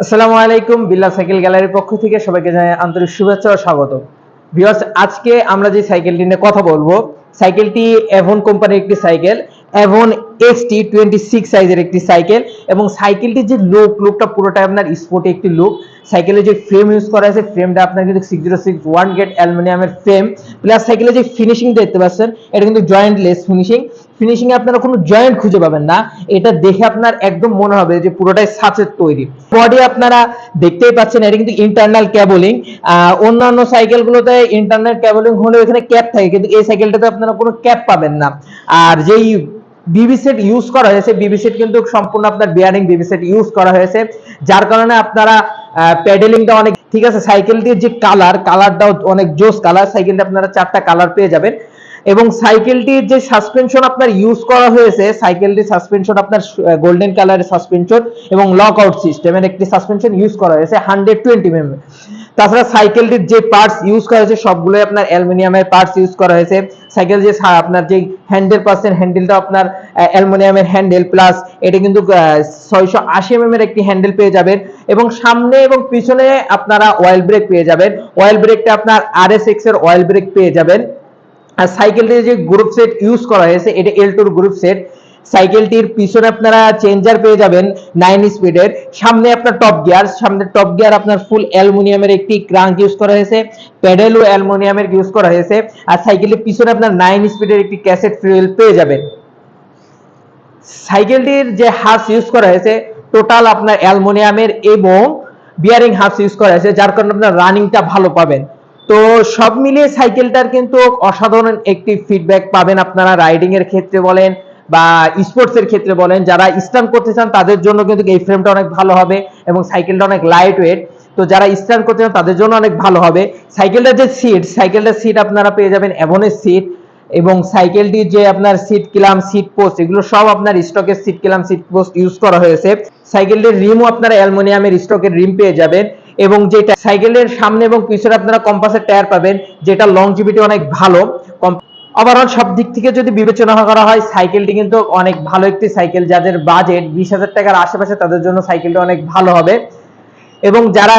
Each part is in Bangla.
আসসালামু আলাইকুম বিল্লা সাইকেল গ্যালারির পক্ষ থেকে সবাইকে জানাই আন্তরিক শুভেচ্ছা ও স্বাগত। ভিউয়ার্স, আজকে আমরা যে সাইকেলটি নিয়ে কথা বলব, সাইকেলটি এভন কোম্পানির একটি cycle. Avon XT twenty six সাইজের একটি সাইকেল এবং সাইকেলটির যে লুক লুকটা পুরোটাই আপনার স্পোর্টি একটি লুক সাইকেলের যে ফ্রেম ইউজ করা আছে ফ্রেমটা আপনার কিন্তু six zero six one grade অ্যালুমিনিয়ামের ফ্রেম প্লাস সাইকেলের যে ফিনিশিং দেখতে পাচ্ছেন, এটা কিন্তু জয়েন্টলেস ফিনিশিং ফিনিশিং এ আপনারা কোনো জয়েন্ট খুঁজে পাবেন না। এটা দেখে আপনার একদম মনে হবে যে পুরোটাই সাচের তৈরি। বডি আপনারা দেখতেই পাচ্ছেন, এটা কিন্তু ইন্টারনাল ক্যাবলিং অন্যান্য সাইকেলগুলোতে ইন্টারনাল ক্যাবলিং হলে এখানে ক্যাপ থাকে, কিন্তু এই সাইকেলটাতে আপনারা কোনো ক্যাপ পাবেন না। আর যেই সেট ইউজ করা হয়েছে। বিবি সেট কিন্তু সম্পূর্ণ আপনার বিয়ারিং সেট ইউজ করা হয়েছে। যার কারণে আপনারা প্যাডেলিংটা অনেক, ঠিক আছে সাইকেলটির যে কালার কালারটাও অনেক জোস কালার সাইকেলটা আপনারা চারটা কালার পেয়ে যাবেন। এবং সাইকেলটির যে সাসপেনশন আপনার ইউজ করা হয়েছে সাইকেলটির সাসপেনশন আপনার গোল্ডেন কালারের সাসপেনশন এবং লক আউট সিস্টেমের একটি সাসপেনশন ইউজ করা হয়েছে হান্ড্রেড টোয়েন্টি mm তাছাড়া সাইকেলটির যে পার্টস ইউজ করা হয়েছে, সবগুলোই আপনার অ্যালুমিনিয়ামের পার্টস ইউজ করা হয়েছে। সাইকেল যে আপনার যে হ্যান্ডেল পাচ্ছেন হ্যান্ডেলটা আপনার অ্যালুমিনিয়ামের হ্যান্ডেল প্লাস এটা কিন্তু ছয়শো আশি mm এর একটি হ্যান্ডেল পেয়ে যাবেন। এবং সামনে এবং পিছনে আপনারা অয়েল ব্রেক পেয়ে যাবেন। অয়েল ব্রেকটা আপনার আর এস এক্সের অয়েল ব্রেক পেয়ে যাবেন। আর সাইকেলটির যে গ্রুপ সেট ইউজ করা হয়েছে, এটা এল টুর গ্রুপ সেট সাইকেলটির পিছনে আপনারা চেঞ্জার পেয়ে যাবেন নাইন স্পিডের সামনে আপনার টপ গিয়ার সামনে টপ গিয়ার আপনার ফুল অ্যালুমিনিয়ামের একটি ক্রাঙ্ক ইউজ করা হয়েছে। প্যাডেলও অ্যালুমিনিয়ামের ইউজ করা হয়েছে। আর সাইকেলের পিছনে আপনার নাইন স্পিডের একটি ক্যাসেট ফুয়েল পেয়ে যাবেন। সাইকেলটির যে হার্স ইউজ করা হয়েছে টোটাল আপনার অ্যালুমিনিয়ামের এবং বিয়ারিং হার্স ইউজ করা হয়েছে, যার কারণে আপনার রানিংটা ভালো পাবেন। তো সব মিলিয়ে সাইকেলটার কিন্তু অসাধারণ একটি ফিডব্যাক পাবেন আপনারা রাইডিং এর ক্ষেত্রে বলেন বা স্পোর্টস এর ক্ষেত্রে বলেন, যারা স্টান্ট করতে চান, তাদের জন্য কিন্তু এই ফ্রেমটা অনেক ভালো হবে এবং সাইকেলটা অনেক লাইট ওয়েট তো যারা স্টান্ট করতে চান, তাদের জন্য অনেক ভালো হবে। সাইকেলটার যে সিট সাইকেলটার সিট আপনারা পেয়ে যাবেন এভনের সিট এবং সাইকেলটির যে আপনার সিট কিলাম সিট পোস্ট এগুলো সব আপনার স্টকের seat clamp seat post use করা হয়েছে। সাইকেলটির রিমও আপনারা অ্যালুমিনিয়ামের স্টকের রিম পেয়ে যাবেন এবং যেটা সাইকেলের সামনে এবং পিছনে আপনারা কম্পাসের টায়ার পাবেন, যেটা লংজিভিটি অনেক ভালো। ওভারঅল সব দিক থেকে যদি বিবেচনা করা হয় সাইকেলটি কিন্তু অনেক ভালো একটি সাইকেল যাদের বাজেট বিশ হাজার টাকার আশেপাশে, তাদের জন্য সাইকেলটা অনেক ভালো হবে। এবং যারা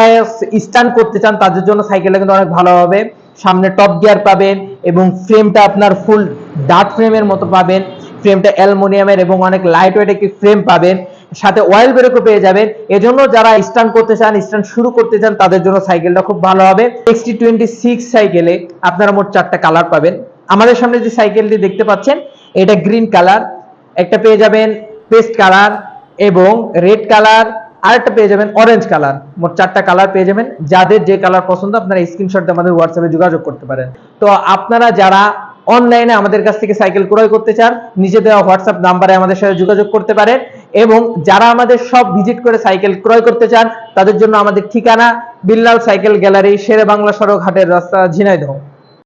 স্টান করতে চান, তাদের জন্য সাইকেলটা কিন্তু অনেক ভালো হবে। সামনে টপ গিয়ার পাবেন এবং ফ্রেমটা আপনার ফুল ডার্ক ফ্রেমের মতো পাবেন। ফ্রেমটা অ্যালুমিনিয়ামের এবং অনেক লাইট ওয়েট একটি ফ্রেম পাবেন। সাথে অয়েল ব্রেকও পেয়ে যাবেন। এজন্য যারা স্টান করতে চান স্টান শুরু করতে চান, তাদের জন্য সাইকেলটা খুব ভালো হবে। এক্সটি টোয়েন্টি সিক্স সাইকেলে আপনারা মোট চারটা কালার পাবেন। আমাদের সামনে যে সাইকেলটি দেখতে পাচ্ছেন, এটা গ্রিন কালার। একটা পেয়ে যাবেন পেস্ট কালার এবং রেড কালার। আরেকটা পেয়ে যাবেন অরেঞ্জ কালার। মোট চারটা কালার পেয়ে যাবেন। যাদের যে কালার পছন্দ, আপনারা স্ক্রিনশট আমাদের হোয়াটসঅ্যাপে যোগাযোগ করতে পারেন। তো আপনারা যারা অনলাইনে আমাদের কাছ থেকে সাইকেল ক্রয় করতে চান নিচে দেওয়া হোয়াটসঅ্যাপ নাম্বারে আমাদের সাথে যোগাযোগ করতে পারেন এবং যারা আমাদের সব ভিজিট করে সাইকেল ক্রয় করতে চান, তাদের জন্য আমাদের ঠিকানা বিল্লাল সাইকেল গ্যালারি শেরে বাংলা সড়ক হাটের রাস্তা, ঝিনাইদহ।